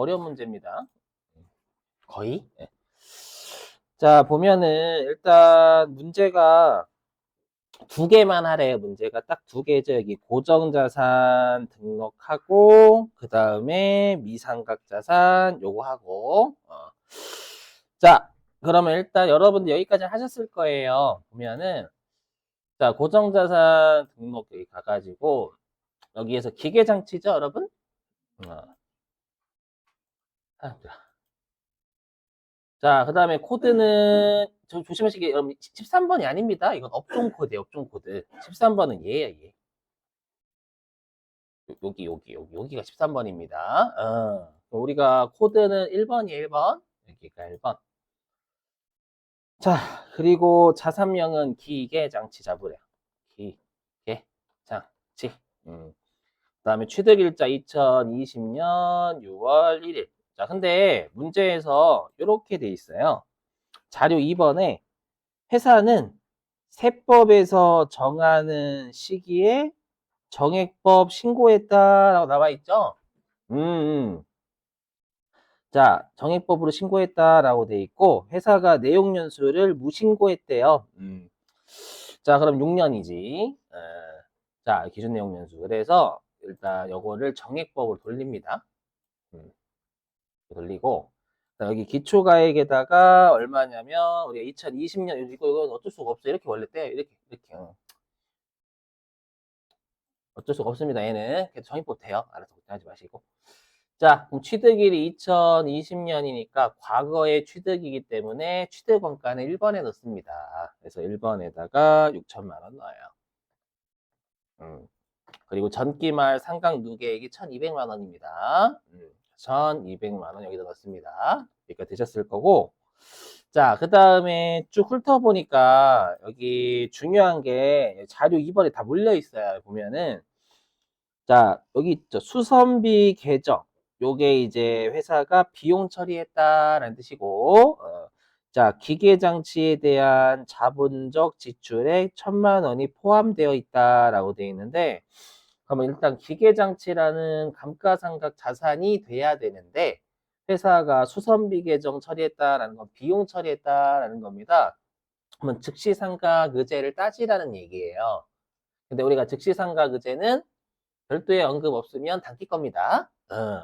어려운 문제입니다. 거의. 예. 자, 보면은 일단 문제가 두 개만 하래요. 문제가 딱 두 개죠. 여기 고정자산 등록하고 그 다음에 미상각자산 요거 하고 어. 자, 그러면 일단 여러분들 여기까지 하셨을 거예요. 보면은 자, 고정자산 등록 여기 가가지고 여기에서 기계장치죠, 여러분? 어. 아, 자, 그 다음에 코드는 저 조심하시게 여러분 13번이 아닙니다. 이건 업종 코드예요, 업종 코드. 13번은 얘예요, 얘. 요- 여기 여기 여기 여기가 13번입니다. 어. 우리가 코드는 1번이 1번. 여기가 1번. 자, 그리고 자산명은 기계 장치 잡으래요. 기계 장치. 음. 그 다음에 취득일자 2020년 6월 1일. 자, 근데 문제에서 이렇게 돼 있어요. 자료 2번에 회사는 세법에서 정하는 시기에 정액법 신고했다라고 나와 있죠. 음, 음. 자, 정액법으로 신고했다라고 돼 있고 회사가 내용 연수를 무신고했대요. 음. 자, 그럼 6년이지. 자, 기준 내용 연수. 그래서 일단 요거를 정액법으로 돌립니다. 음. 돌리고 자, 여기 기초가액에다가 얼마냐면 우리가 2020년 이거 이건 어쩔 수가 없어 이렇게 원래 떼요. 이렇게 이렇게. 어. 어쩔 수가 없습니다 얘는. 그래서 정의법 돼요. 알아서 걱정하지 마시고. 자 그럼 취득일이 2020년이니까 과거의 취득이기 때문에 취득 원가는 1번에 넣습니다. 그래서 1번에다가 6천만 원 넣어요. 음. 그리고 전기말 상각 누계액이 1200만 원입니다. 음. 1200만 원 여기다 넣습니다. 여기가 되셨을 거고. 자, 그 다음에 쭉 훑어보니까 여기 중요한 게 자료 2번에 다 몰려 있어요. 보면은. 자, 여기 있죠. 수선비 계정. 요게 이제 회사가 비용 처리했다라는 뜻이고, 어, 자, 기계 장치에 대한 자본적 지출에 천만 원이 포함되어 있다라고 되어 있는데, 그러면 일단 기계장치라는 감가상각 자산이 돼야 되는데 회사가 수선비 계정 처리했다라는 건 비용 처리했다라는 겁니다. 그러면 즉시상각 의제를 따지라는 얘기예요. 근데 우리가 즉시상각 의제는 별도의 언급 없으면 단기 겁니다. 어.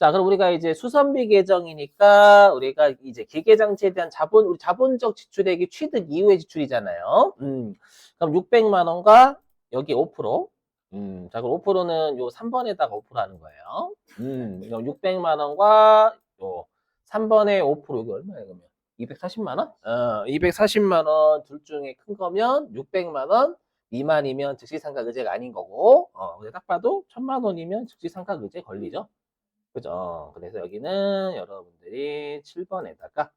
자, 그럼 우리가 이제 수선비 계정이니까 우리가 이제 기계 장치에 대한 자본, 우리 자본적 지출액이 취득 이후의 지출이잖아요. 음. 그럼 600만 원과 여기 5%, 음, 자, 그럼 5%는 요 3번에다가 5% 하는 거예요. 음, 그럼 600만 원과 요 3번에 5% 이게 얼마예요, 그러면? 240만 원? 어, 240만 원 둘 중에 큰 거면 600만 원 미만이면 즉시상각 의제가 아닌 거고, 어, 근데 딱 봐도 1000만 원이면 즉시상각 의제 걸리죠. 그죠? 그래서 여기는 여러분들이 7번에다가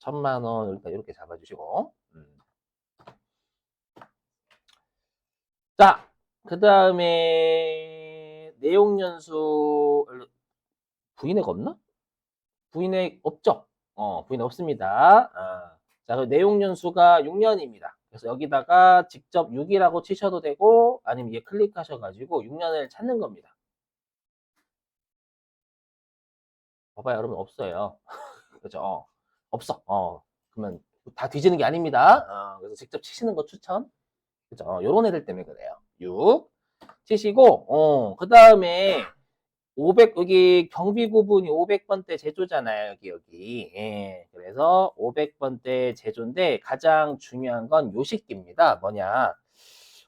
1000만 원 일단 이렇게 잡아주시고, 음. 자, 그 다음에 내용 연수 부인액 없나? 부인액 없죠? 어, 부인액 없습니다. 아, 자, 그 내용 연수가 6년입니다. 그래서 여기다가 직접 6이라고 치셔도 되고 아니면 얘 클릭하셔가지고 6년을 찾는 겁니다. 봐봐요, 여러분 없어요. 그죠? 어, 없어. 어, 그러면 다 뒤지는 게 아닙니다. 어, 그래서 직접 치시는 거 추천. 그죠? 어, 요런 애들 때문에 그래요. 6 치시고, 어, 그 다음에 500, 여기 경비 구분이 500번대 제조잖아요. 여기, 여기. 예. 그래서 500번대 제조인데 가장 중요한 건 요식기입니다. 뭐냐.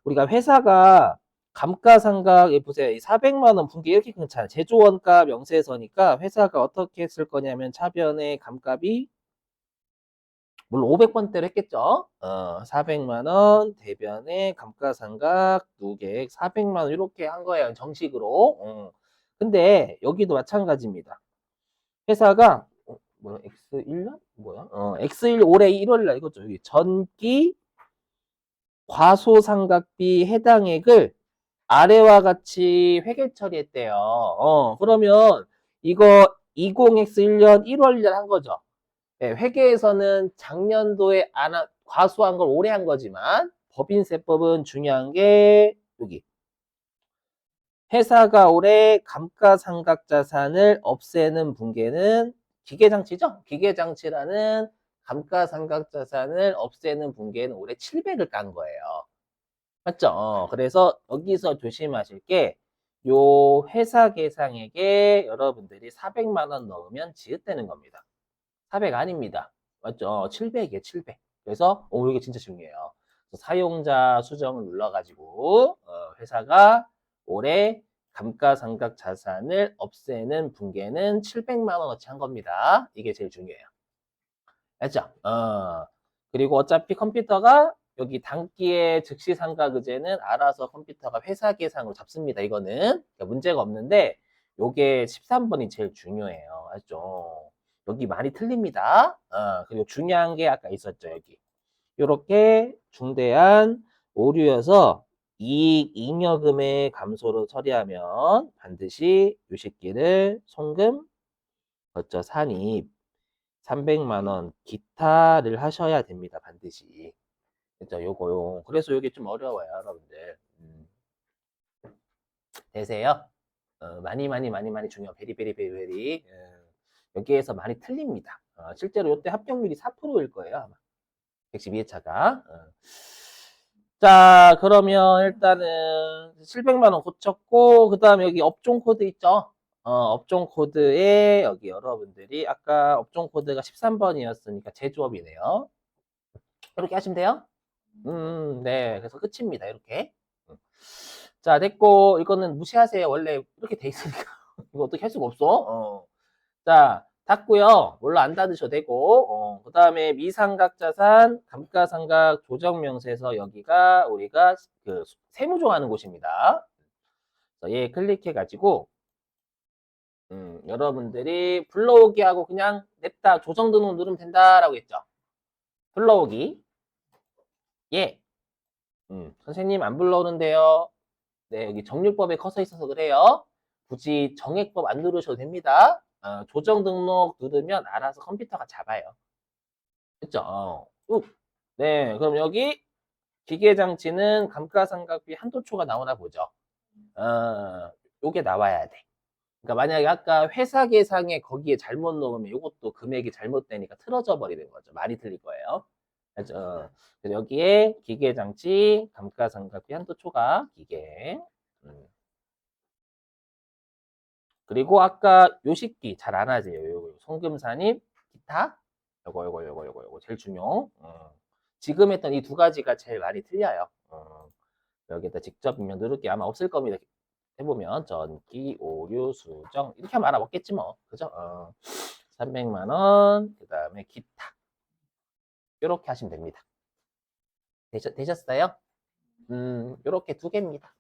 우리가 회사가 감가상각, 예, 보세요. 400만 원 분기 이렇게 괜찮아요. 제조원가 명세서니까 회사가 어떻게 했을 거냐면 차변의 감값이 물론 500번대로 했겠죠. 어, 400만 원 대변에 감가상각 누계액 400만 원 이렇게 한 거예요. 정식으로. 어. 근데 여기도 마찬가지입니다. 회사가 어, 뭐야? X1년? 뭐야? 어, X1 올해 1월 날 이거죠. 여기 전기 과소상각비 해당액을 아래와 같이 회계 처리했대요. 어, 그러면 이거 20X1년 1월 날한 거죠. 네, 회계에서는 작년도에 안 한, 과소한 걸 올해 한 거지만 법인세법은 중요한 게 여기 회사가 올해 감가상각 자산을 없애는 분계는 기계장치죠? 기계장치라는 감가상각 자산을 없애는 분계는 올해 700을 깐 거예요. 맞죠? 어, 그래서 여기서 조심하실 게, 요 회사 계상에게 여러분들이 400만 원 넣으면 지읒되는 겁니다. 400 아닙니다. 맞죠? 700이에요, 700. 그래서, 오, 이게 진짜 중요해요. 사용자 수정을 눌러가지고, 어, 회사가 올해 감가상각 자산을 없애는 분계는 700만 원어치 한 겁니다. 이게 제일 중요해요. 알죠? 어. 그리고 어차피 컴퓨터가 여기 단기의 즉시 상가금제는 알아서 컴퓨터가 회사 계상으로 잡습니다. 이거는 그러니까 문제가 없는데 요게 13번이 제일 중요해요. 알죠? 여기 많이 틀립니다. 어, 그리고 중요한 게 아까 있었죠. 여기 요렇게 중대한 오류여서 이익 잉여금의 감소로 처리하면 반드시 요식기를 송금 거쳐 산입 300만 원 기타를 하셔야 됩니다. 반드시. 그죠? 요거 요. 그래서 요게 좀 어려워요, 여러분들. 음. 되세요? 어, 많이 많이 많이 많이 중요. 베리 베리 베리 베리. 음, 여기에서 많이 틀립니다. 어, 실제로 요때 합격률이 4%일 거예요, 아마. 112회차가. 어. 자, 그러면 일단은 700만 원 고쳤고 그 다음에 여기 업종 코드 있죠? 어, 업종 코드에 여기 여러분들이 아까 업종 코드가 13번이었으니까 제조업이네요. 이렇게 하시면 돼요. 음, 네. 그래서 끝입니다. 이렇게. 음. 자, 됐고 이거는 무시하세요. 원래 이렇게 돼 있으니까 이거 어떻게 할 수가 없어. 어. 자, 닫고요. 물론 안 닫으셔도 되고 어, 그 다음에 미상각자산 감가상각 조정명세서 여기가 우리가 그 세무조하는 곳입니다. 얘 클릭해가지고 음, 여러분들이 불러오기 하고 그냥 냅다 조정 등록 누르면 된다라고 했죠. 불러오기. 예. 음, 선생님 안 불러오는데요. 네, 여기 정률법에 커서 있어서 그래요. 굳이 정액법 안 누르셔도 됩니다. 어, 조정 등록 누르면 알아서 컴퓨터가 잡아요. 욱. 네, 그럼 여기 기계 장치는 감가상각비 한도초가 나오나 보죠. 어, 요게 나와야 돼. 그러니까 만약에 아까 회사 계상에 거기에 잘못 넣으면 이것도 금액이 잘못되니까 틀어져 버리는 거죠. 많이 틀릴 거예요. 그래서 여기에 기계 장치, 감가상각비 한도초가 기계. 음. 그리고 아까 요식기 잘 안 하세요. 요거 송금산입, 기타. 요거 요거 요거 요거 요거 제일 중요. 어. 지금 했던 이 두 가지가 제일 많이 틀려요. 어. 여기다 직접 입력 누를게 아마 없을 겁니다. 해보면 전기, 오류, 수정 이렇게 하면 알아먹겠지 뭐. 그죠? 어. 300만 원, 그 다음에 기타. 이렇게 하시면 됩니다. 되셨, 되셨어요? 음, 요렇게 두 개입니다.